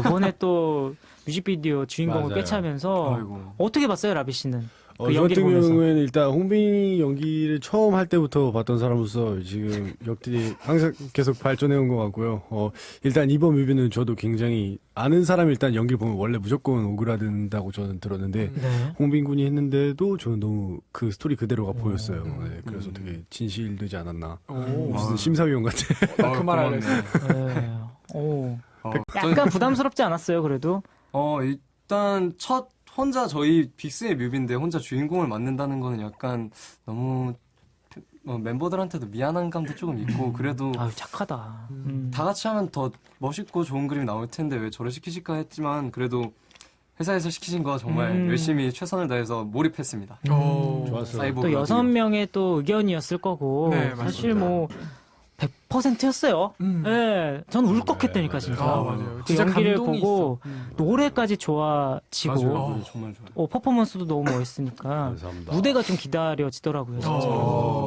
이번에 또 뮤직비디오 주인공을 맞아요. 꿰차면서 아이고. 어떻게 봤어요, 라비 씨는? 어, 그저 연기를 같은 보면서. 경우에는 일단 홍빈이 연기를 처음 할 때부터 봤던 사람으로서 지금 역들이 항상 계속 발전해 온 것 같고요. 어, 일단 이번 뮤비는 저도 굉장히 아는 사람이 일단 연기를 보면 원래 무조건 오그라든다고 저는 들었는데 네. 홍빈 군이 했는데도 저는 너무 그 스토리 그대로가 보였어요. 네, 그래서 음. 되게 진실되지 않았나. 오. 무슨 아. 심사위원 같아. 어, 그말 고맙네. 네. 오. 어, 약간 부담스럽지 않았어요, 그래도? 어, 일단 첫 혼자 저희 빅스의 뮤비인데 혼자 주인공을 맡는다는 거는 약간 너무 어, 멤버들한테도 미안한 감도 조금 있고 그래도 아유, 착하다. 음. 다 같이 하면 더 멋있고 좋은 그림이 나올 텐데 왜 저를 시키실까 했지만 그래도 회사에서 시키신 거 정말 음. 열심히 최선을 다해서 몰입했습니다. 오. 좋았어요. 사이보그 또 여섯 명의 또 의견이었을 거고 네, 사실 맞습니다. 뭐 100%였어요. 음. 예, 전 울컥했다니까 네, 진짜. 아, 맞아요. 그 진짜 연기를 감동이 보고 있어. 음. 노래까지 좋아지고 맞아요. 어. 노래 정말 좋아요. 어, 퍼포먼스도 너무 멋있으니까 감사합니다. 무대가 좀 기다려지더라고요. 진짜. 어.